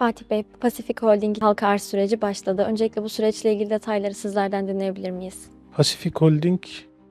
Fatih Bey, Pasifik Holding halka arz süreci başladı. Öncelikle bu süreçle ilgili detayları sizlerden dinleyebilir miyiz? Pasifik Holding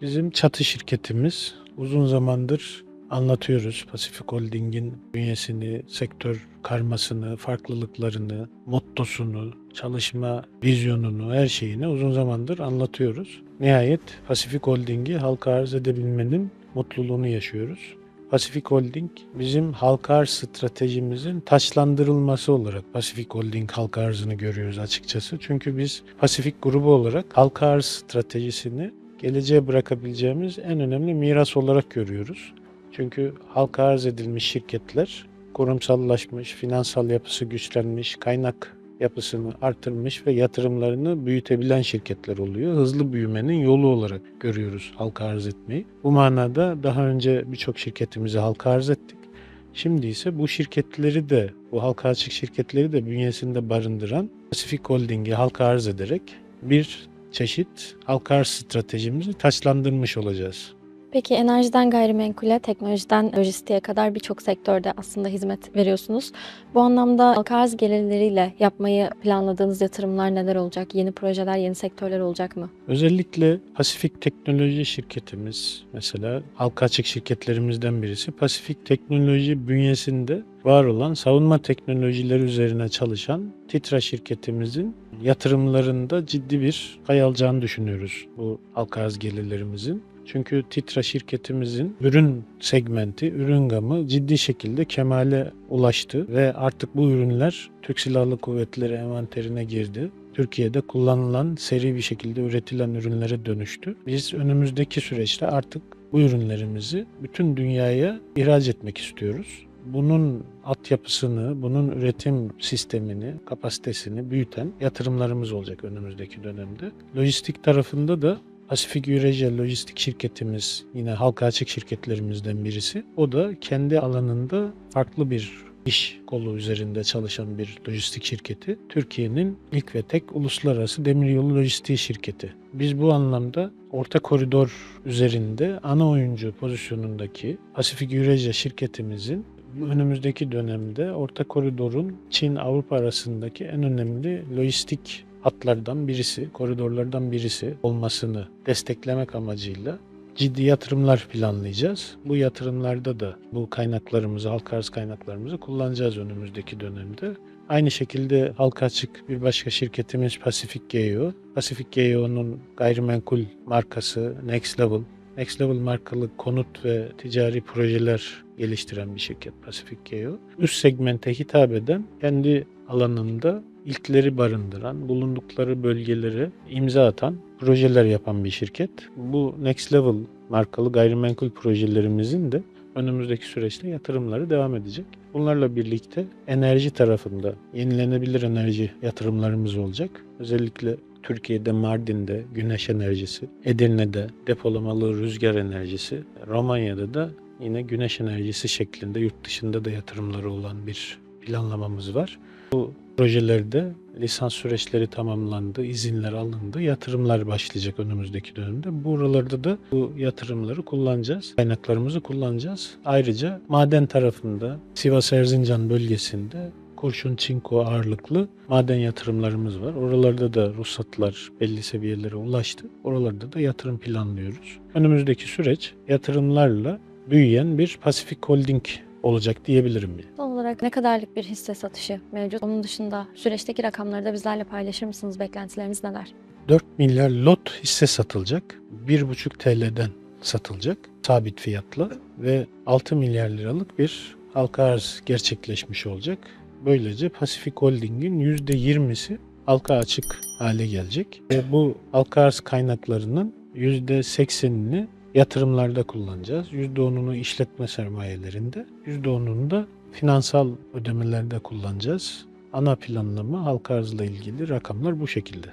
bizim çatı şirketimiz. Uzun zamandır anlatıyoruz Pasifik Holding'in bünyesini, sektör karmasını, farklılıklarını, mottosunu, çalışma vizyonunu, her şeyini uzun zamandır anlatıyoruz. Nihayet Pasifik Holding'i halka arz edebilmenin mutluluğunu yaşıyoruz. Pasifik Holding bizim halka arz stratejimizin taçlandırılması olarak Pasifik Holding halka arzını görüyoruz açıkçası. Çünkü biz Pasifik grubu olarak halka arz stratejisini geleceğe bırakabileceğimiz en önemli miras olarak görüyoruz. Çünkü halka arz edilmiş şirketler kurumsallaşmış, finansal yapısı güçlenmiş, kaynak yapısını artırmış ve yatırımlarını büyütebilen şirketler oluyor. Hızlı büyümenin yolu olarak görüyoruz halka arz etmeyi. Bu manada daha önce birçok şirketimizi halka arz ettik. Şimdi ise bu şirketleri de, bu halka açık şirketleri de bünyesinde barındıran Pacific Holding'i halka arz ederek bir çeşit halka arz stratejimizi taçlandırmış olacağız. Peki enerjiden gayrimenkule, teknolojiden lojistiğe kadar birçok sektörde aslında hizmet veriyorsunuz. Bu anlamda halka arz gelirleriyle yapmayı planladığınız yatırımlar neler olacak? Yeni projeler, yeni sektörler olacak mı? Özellikle Pasifik Teknoloji şirketimiz mesela halka açık şirketlerimizden birisi. Pasifik Teknoloji bünyesinde var olan savunma teknolojileri üzerine çalışan Titra şirketimizin yatırımlarında ciddi bir pay düşünüyoruz bu halka arz gelirlerimizin. Çünkü Titra şirketimizin ürün segmenti, ürün gamı ciddi şekilde kemale ulaştı ve artık bu ürünler Türk Silahlı Kuvvetleri envanterine girdi. Türkiye'de kullanılan seri bir şekilde üretilen ürünlere dönüştü. Biz önümüzdeki süreçte artık bu ürünlerimizi bütün dünyaya ihraç etmek istiyoruz. Bunun altyapısını, bunun üretim sistemini, kapasitesini büyüten yatırımlarımız olacak önümüzdeki dönemde. Lojistik tarafında da Pasifik Eurasia Lojistik şirketimiz yine halka açık şirketlerimizden birisi. O da kendi alanında farklı bir iş kolu üzerinde çalışan bir lojistik şirketi. Türkiye'nin ilk ve tek uluslararası demiryolu lojistiği şirketi. Biz bu anlamda orta koridor üzerinde ana oyuncu pozisyonundaki Pasifik Eurasia şirketimizin önümüzdeki dönemde orta koridorun Çin-Avrupa arasındaki en önemli lojistik hatlardan birisi, koridorlardan birisi olmasını desteklemek amacıyla ciddi yatırımlar planlayacağız. Bu yatırımlarda da bu kaynaklarımızı, halka arz kaynaklarımızı kullanacağız önümüzdeki dönemde. Aynı şekilde halka açık bir başka şirketimiz Pacific Geo. Pacific Geo'nun gayrimenkul markası Next Level. Next Level markalı konut ve ticari projeler geliştiren bir şirket Pacific Geo. Üst segmente hitap eden kendi alanında ilkleri barındıran, bulundukları bölgelere imza atan projeler yapan bir şirket. Bu Next Level markalı gayrimenkul projelerimizin de önümüzdeki süreçte yatırımları devam edecek. Bunlarla birlikte enerji tarafında yenilenebilir enerji yatırımlarımız olacak. Özellikle Türkiye'de Mardin'de güneş enerjisi, Edirne'de depolamalı rüzgar enerjisi, Romanya'da da yine güneş enerjisi şeklinde yurt dışında da yatırımları olan bir planlamamız var. Bu projelerde lisans süreçleri tamamlandı, izinler alındı, yatırımlar başlayacak önümüzdeki dönemde. Buralarda da bu yatırımları kullanacağız, kaynaklarımızı kullanacağız. Ayrıca maden tarafında Sivas Erzincan bölgesinde kurşun çinko ağırlıklı maden yatırımlarımız var. Oralarda da ruhsatlar belli seviyelere ulaştı. Oralarda da yatırım planlıyoruz. Önümüzdeki süreç yatırımlarla büyüyen bir Pasifik Holding olacak diyebilirim. Son olarak ne kadarlık bir hisse satışı mevcut? Onun dışında süreçteki rakamları da bizlerle paylaşır mısınız? Beklentileriniz neler? 4 milyar lot hisse satılacak. 1,5 TL'den satılacak sabit fiyatla ve 6 milyar liralık bir halka arz gerçekleşmiş olacak. Böylece Pasifik Holding'in %20'si halka açık hale gelecek. Ve bu halka arz kaynaklarının %80'ini yatırımlarda kullanacağız. %10'unu işletme sermayelerinde, %10'unu da finansal ödemelerde kullanacağız. Ana planlama halka arzla ilgili rakamlar bu şekilde.